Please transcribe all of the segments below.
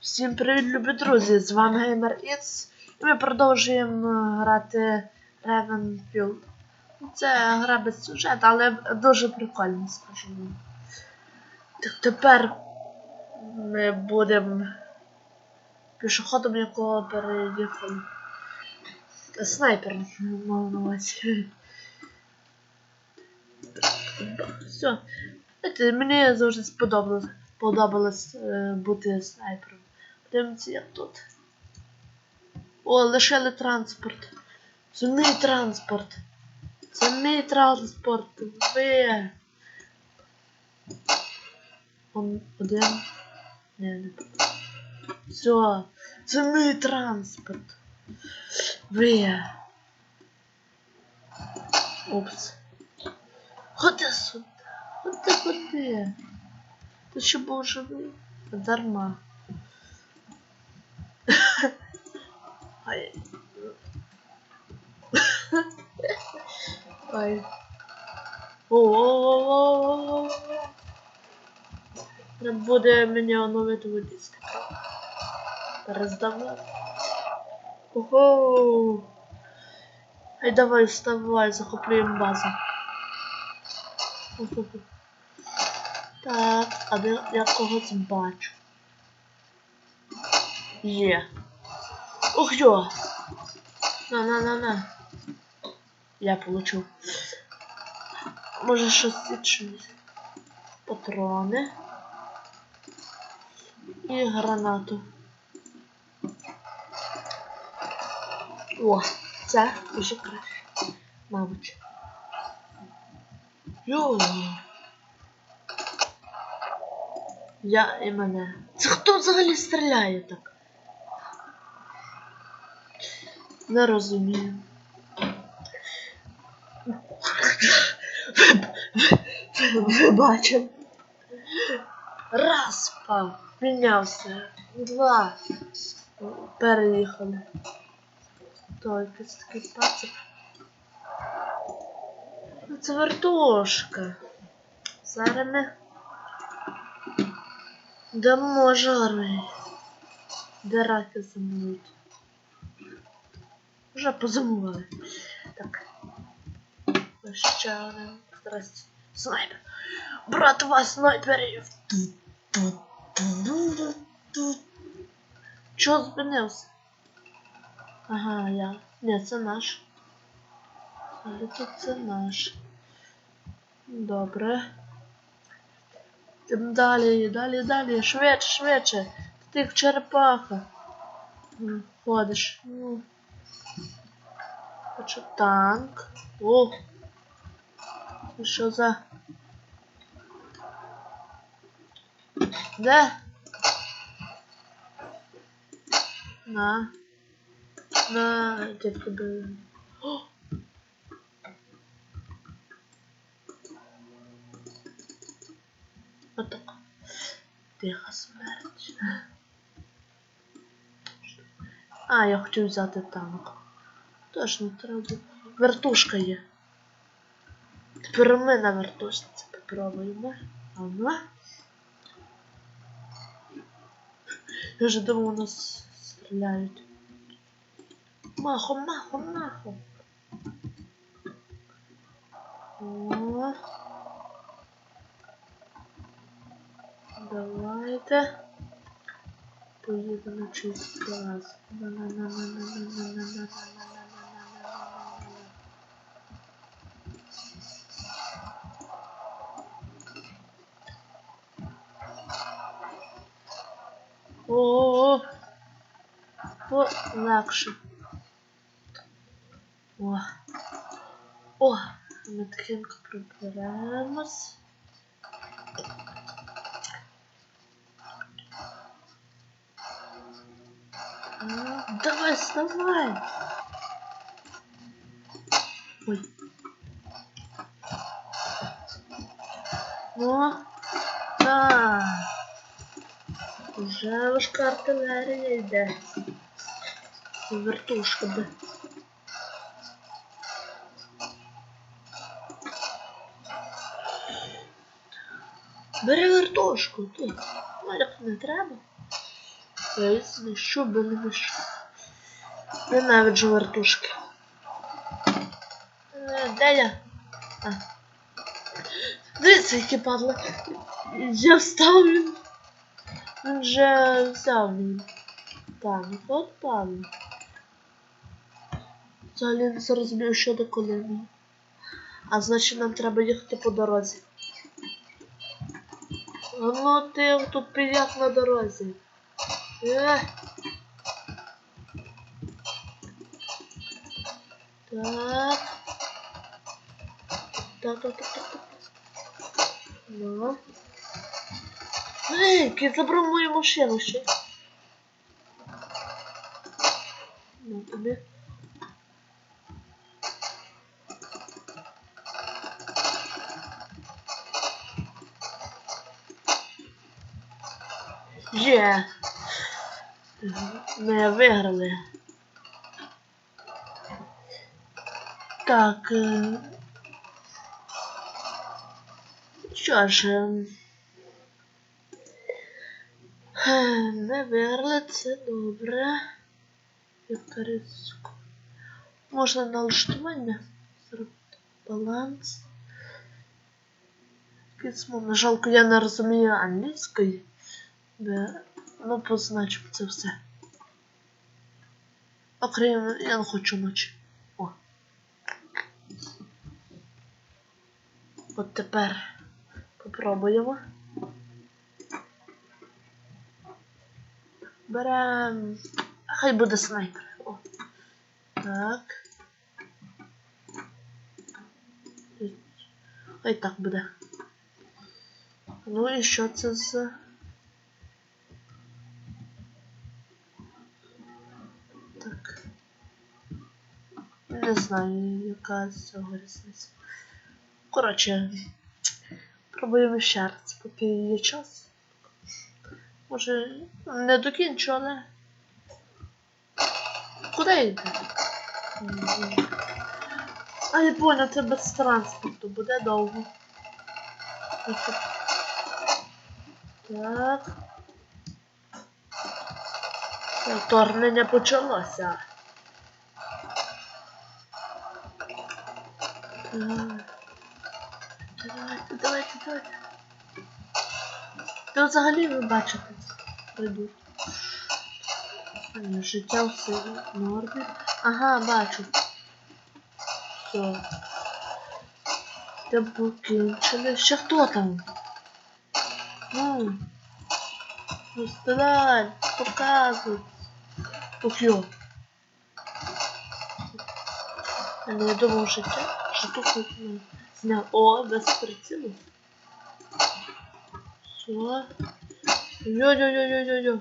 Всім привіт, любі друзі! З вами Gamer X і ми продовжуємо е, грати Ravenfield. Це гра без сюжету, але дуже прикольно, скажімо. Так тепер ми будемо пішоходом, якого переїхав снайпер увазі. Все. Мені завжди сподобалось, подобалось е, бути снайпером. Подивимося, як тут. О, лишили транспорт. Це мій транспорт. Це мій транспорт. Ви. Он один. Не, не. Все. Це мій транспорт. Ви. Упс. Ходи сюди. Ходи, ходи. Ти ще був живий? Дарма. Ай. Ай. О-о-о-о-о-о. Треба буде мені оновити право. Перездавати. Ого. Ай давай, вставай, захоплюємо базу. Так, а де я когось бачу? Є. Ух йо! На на на на. Я получив. Може щось відчусь. Патрони. І гранату. О, це вже краще. Мабуть. Йо. Я і мене. Це хто взагалі стріляє так? Не розумію. Ви, ви бачили? Раз впав, мінявся. Два. Переїхали. То якийсь такий пацик. Ну, Це вертушка. Зараз ми Дамо жари. Де раки зимують. Вже позимували. Так. Ще один. Здрасте. Снайпер. Братва снайперів. Чого зупинився? Ага, я. Ні, це наш. Але тут це наш. Добре. Тим далі, далі, далі, швидше, швидше. Ти як черепаха. Ходиш. Ну. Хочу танк. О! Що за? Де? На. На, дядько би. О! Отак. Тиха смерть. А, я хотів взяти танк. Точно треба. Вертушка є. Тепер ми на вертушці попробуємо. Ага. Я вже думав, у нас стріляють. Махом, махом, махом. О. Давайте поїдемо чистий раз. О, легше. О, о, ми тихенько приберемось. Ну, Давай, вставай. Ой. Ну, так. Уже важка артилерія йде. Вертушка би. Бери вертушку, ти. Ну, як не треба. Ей, знищу, бо не знищу. Ненавиджу вертушки. Е, Де я? А. Дивіться, які падли. Я встав він. Він вже взяв він. Так, ну от падли. Взагалі не зрозумів, що до коли мені. А значить нам треба їхати по дорозі. Ну ти тут піяк на дорозі. Е. Так. Так, так, так, так, так. Ну. Кіт забрав мою машину ще. Ну тобі. Є. Ми виграли. Так. е, Що ж. Е, е, це добре. Яка ризико. Можна налаштування. Зробити баланс. Кисмо, жалко, я не розумію англійської. Де, ну, позначимо це все. Окрім, я не хочу ночі. О. От тепер попробуємо. Берем. Хай буде снайпер. О. Так. Хай так буде. Ну і що це за. Так. Не знаю, яка з цього різниця. Коротше, пробуємо ще раз, поки є час. Може, не докінчу, але. Куди йде? А я понял, це без транспорту, буде довго. Так. Вторгнення почалося. Так. Давайте, давайте, давайте. Та взагалі ви бачите, прийдуть. Життя все в. Ага, бачу. Все. Та покінчили. Ще хто там? Ну. Стріляй, показуй. Ух, йо. А не я думав життя, що тут зняв. О, без прицілу. Все. Йо-йо-йо-йо-йо-йо.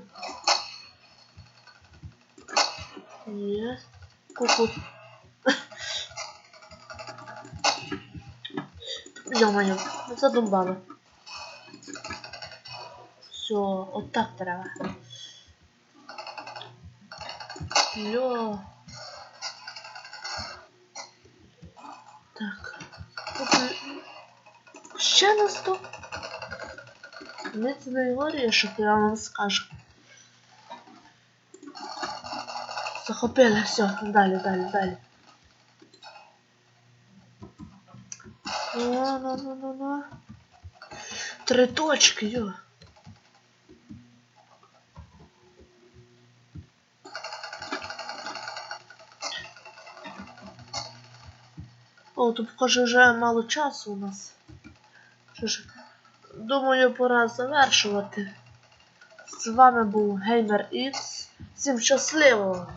Є. Ку-ку. Йо-моє, ну задумбали. Все, от так треба. Йо. Так. От, Ще на сто. Не це не говорю, що я вам скажу. Захопили, все, ну, ну, ну, ну. Три точки, йо. О, тут, похоже, вже мало часу у нас. Що ж, думаю, пора завершувати. З вами був Геймер X. Всім щасливо!